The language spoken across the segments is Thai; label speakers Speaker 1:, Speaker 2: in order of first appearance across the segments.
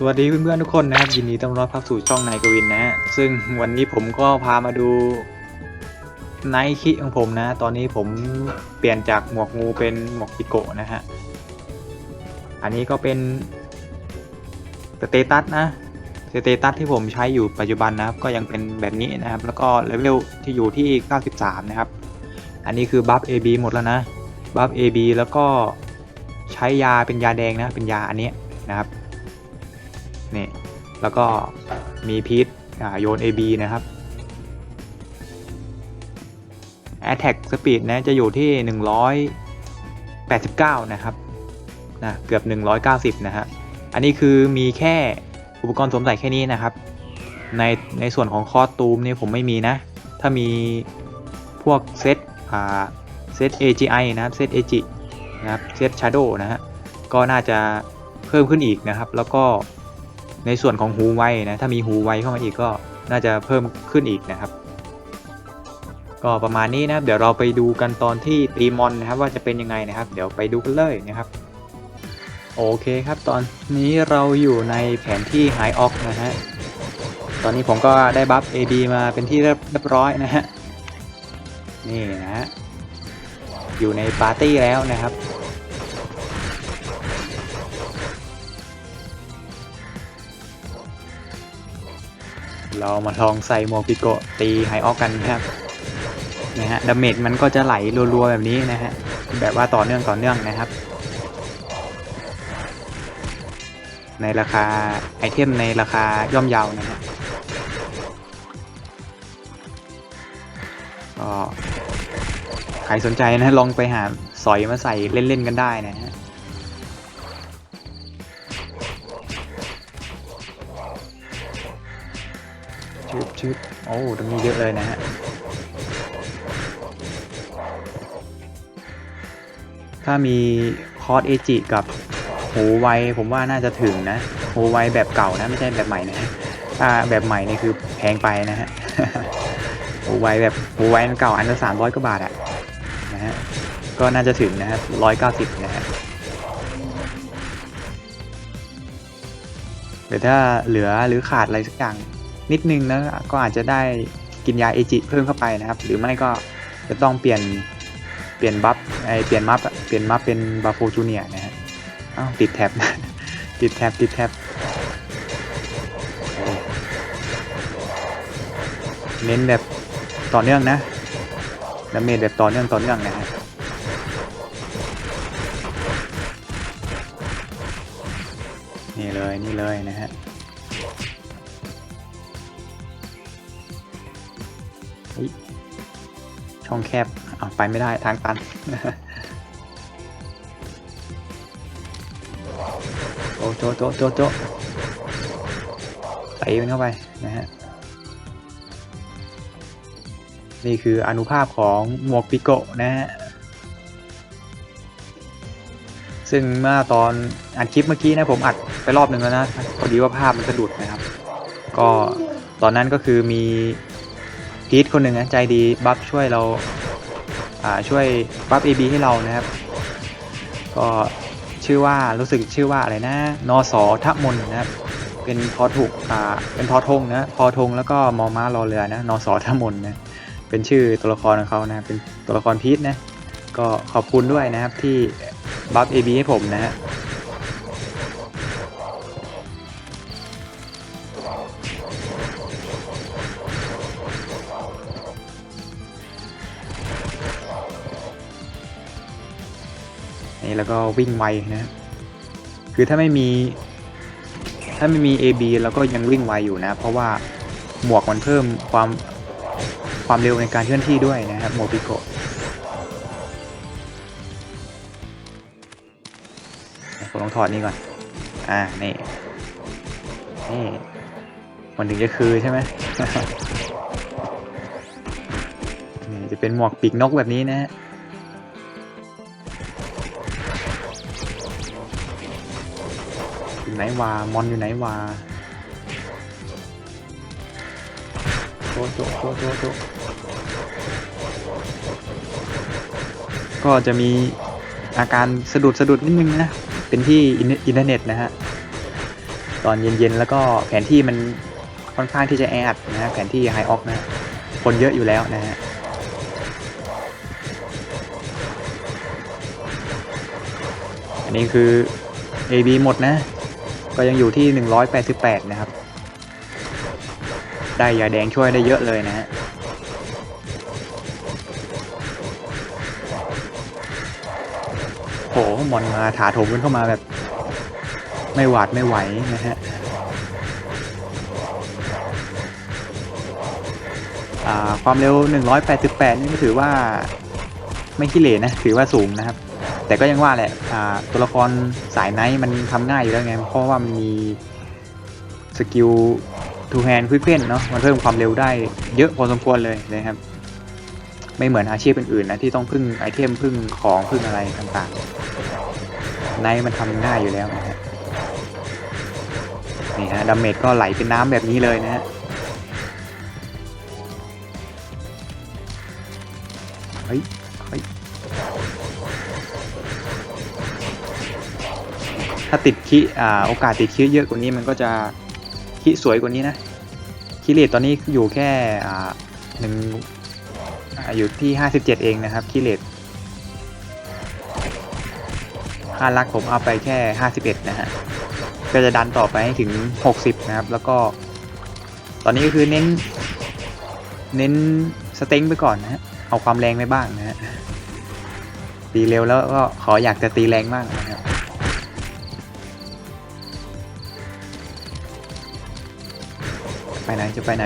Speaker 1: สวัสดีเพื่อนๆทุกคนนะครับยินดีต้อนรับเข้าสู่ช่องนายกวินนะฮะซึ่งวันนี้ผมก็พามาดูไนคิของผมนะ ตอนนี้ผมเปลี่ยนจากหมวกงูเป็นหมวกปิโกะนะฮะอันนี้ก็เป็นสเตตัสนะสเตตัสที่ผมใช้อยู่ปัจจุบันนะครับ ก็ยังเป็นแบบนี้นะครับ แล้วก็เลเวลที่อยู่ที่ 93 นะครับ อันนี้คือบัฟ AB หมดแล้วนะบัฟ AB แล้วก็ใช้ยาเป็นยาแดงนะเป็นยาอันนี้นะครับ นี่ แล้วก็มีพีทโยน AB นะครับ Attack Speed นะจะอยู่ที่ 189 นะครับนะเกือบ 190 นะฮะ อันนี้คือมีแค่อุปกรณ์สวมใส่แค่นี้นะครับ ในในส่วนของคอสตูมนี่ผมไม่มีนะ ถ้ามีพวกเซตอ่าเซต AGI นะครับเซต AG นะครับเซต Shadow นะฮะ ก็น่าจะเพิ่มขึ้นอีกนะครับ แล้วก็ ในส่วนของหูไวนะถ้ามีหูไวเข้ามาอีกก็น่าจะเพิ่มขึ้นอีกนะครับ ก็ประมาณนี้นะครับ เดี๋ยวเราไปดูกันตอนที่ตีมอนนะครับ ว่าจะเป็นยังไงนะครับ เดี๋ยวไปดูกันเลยนะครับ โอเคครับตอนนี้เราอยู่ในแผนที่ไฮออกนะฮะตอนนี้ผมก็ได้บัฟ AD มาเป็นที่เรียบร้อยนะฮะนี่นะฮะอยู่ในปาร์ตี้แล้วนะครับ เรามาลองใส่หมวกปิโกะตีไฮออกกันนะครับนะฮะดาเมจมันก็จะไหลรัวๆแบบนี้นะฮะแบบว่าต่อเนื่องต่อเนื่องนะครับ ในราคาไอเทมในราคาย่อมเยานะฮะก็ใครสนใจนะลองไปหาสอยมาใส่เล่นๆกันได้นะฮะ ชืบโอ้ตรงนี้เยอะเลยนะฮะถ้ามีคอร์สเอจิกับหูไวผมว่าน่าจะถึงนะหูไวแบบเก่านะไม่ใช่แบบใหม่นะถ้าแบบใหม่นี่คือแพงไปนะฮะหูไวแบบหูไวเก่าอันละสามร้อยกว่าบาทอะนะฮะก็น่าจะถึงนะครับร้อยเก้าสิบนะฮะเดี๋ยวถ้าเหลือหรือขาดอะไรสักอย่าง นิดนึงนะก็อาจจะได้กินยาเอจิเพิ่มเข้าไปนะครับ หรือไม่ก็จะต้องเปลี่ยนเปลี่ยนบัฟไอเปลี่ยนมัฟเปลี่ยนมัฟเป็นบาโฟจูเนียนะฮะอ้าวติดแท็บติดแท็บติดแท็บเน้นแบบต่อเนื่องนะดาเมจแบบต่อเนื่องต่อเนื่องนะฮะนี่เลยนี่เลยนะฮะ ช่องแคบเอะไปไม่ได้ทางตัน โอ้โจโจโจโจไปมันเข้าไปนะฮะ นี่คืออนุภาพของหมวกปิโกะนะฮะ ซึ่งเมื่อตอนอัดคลิปเมื่อกี้นะผมอัดไปรอบหนึ่งแล้วนะ พอดีว่าภาพมันสะดุดนะครับ ก็ตอนนั้นก็คือมี พีทคนหนึ่งนะใจดีบัฟช่วยเราอ่าช่วยบัฟ AB ให้เรานะครับ ก็ชื่อว่ารู้สึกชื่อว่าอะไรนะนอสอทะมนนะครับเป็นทอถูกอ่าเป็นทอทงนะทอทงแล้วก็มอม้ารอเรือนะนอสอทะมนนะเป็นชื่อตัวละครของเขานะเป็นตัวละครพีทนะก็ขอบคุณด้วยนะครับที่บัฟ AB ให้ผมนะฮะ นี่แล้วก็วิ่งไวนะคือถ้าไม่มี ถ้าไม่มี AB แล้วก็ยังวิ่งไวอยู่นะ เพราะว่าหมวกมันเพิ่มความความเร็วในการเคลื่อนที่ด้วยนะครับโมบิโกผมต้องถอดนี่ก่อน อ่า นี่ นี่ มันถึงจะคือใช่ไหมนี่จะเป็นหมวกปีกนกแบบนี้นะฮะ ไหนวามอนอยู่ไหนวาโตโตโตโตโตก็จะมีอาการสะดุดสะดุดนิดนึงนะ เป็นที่อินเทอร์เน็ตนะฮะ ตอนเย็นๆ แล้วก็แผนที่มันค่อนข้างที่จะแออัดนะฮะ แผนที่ไฮออกนะฮะคนเยอะอยู่แล้วนะฮะอันนี้คือ AB หมดนะ ก็ยังอยู่ที่ 188 นะครับ ได้ยาแดงช่วยได้เยอะเลยนะฮะโหมอนมาถาโถมกันเข้ามาแบบ ไม่หวาดไม่ไหวนะฮะความเร็ว 188 นี่ถือว่าไม่ขี้เหร่นะ ถือว่าสูงนะครับ แต่ก็ยังว่าแหละตัวละครสายไนท์มันทำง่ายอยู่แล้วไง เพราะว่ามันมีสกิลทูแฮนด์ควิกเ n นเนาะมันเพิ่มความเร็วได้เยอะพอสมควรเลยนะครับ ไม่เหมือนอาชีพอื่นๆนะที่ต้องพึ่งไอเทมพึ่งของพึ่งอะไรต่างๆไนท์มันทำง่ายอยู่แล้วนะฮะนี่ฮะดาเมจก็ไหลเป็นน้ำแบบนี้เลยนะฮะ ถ้าติดคิอ่าโอกาสติดคิเยอะกว่านี้มันก็จะคิสวยกว่านี้นะคิเลตตอนนี้อยู่แค่อ่าหนึ่งอายู่ที่ห้าสิบเจ็ดเองนะครับคิเลตห้าลักผมเอาไปแค่ห้าสิบเอ็ดนะฮะก็จะดันต่อไปให้ถึงหกสิบนะครับ แล้วก็ ตอนนี้ก็คือเน้น เน้นสเต็งไปก่อนนะฮะเอาความแรงไปบ้างนะฮะตีเร็วแล้วก็ขออยากจะตีแรงบ้างนะครับ ไปไหนจะไปไหน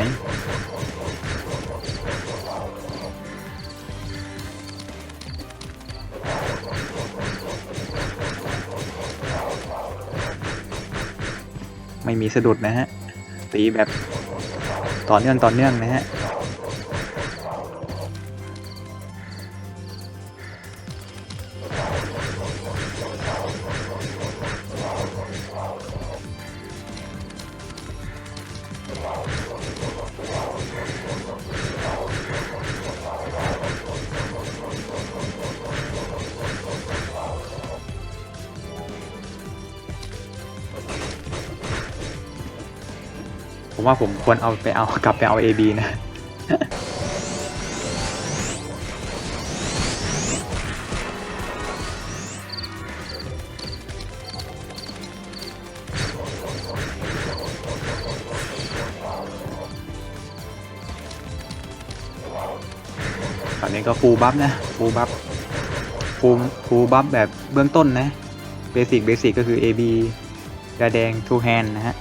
Speaker 1: ไม่มีสะดุดนะฮะ ตีแบบต่อเนื่องต่อเนื่องนะฮะ ผมว่าผมควรเอาไปเอากลับไปเอา AB นะตอนนี้ก็ฟูลบัฟนะฟูลบัฟฟูลฟูลบัฟแบบเบื้องต้นนะ เบสิกเบสิกก็คือ AB ยาแดง two hand นะฮะ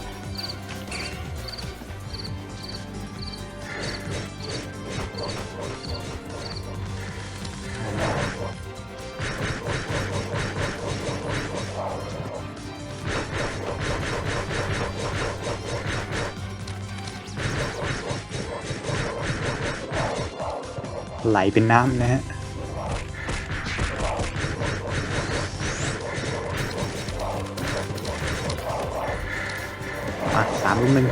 Speaker 1: ไหลเป็นน้ำนะฮะมาสามรุ่มหนึ่ง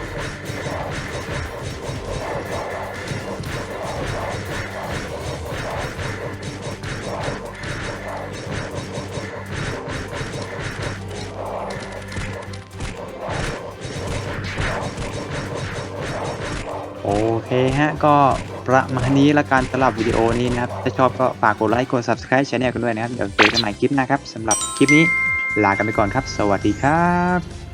Speaker 1: โอเคฮะก็ ประมาณนี้ละการสำหรับวิดีโอนี้นะครับ ถ้าชอบก็ฝากกดไลค์กด subscribe ช anel กันด้วยนะครับ เดี๋ยวเจอกันใหม่คลิปหน้าครับสำหรับคลิปนี้ลากันไปก่อนครับ สวัสดีครับ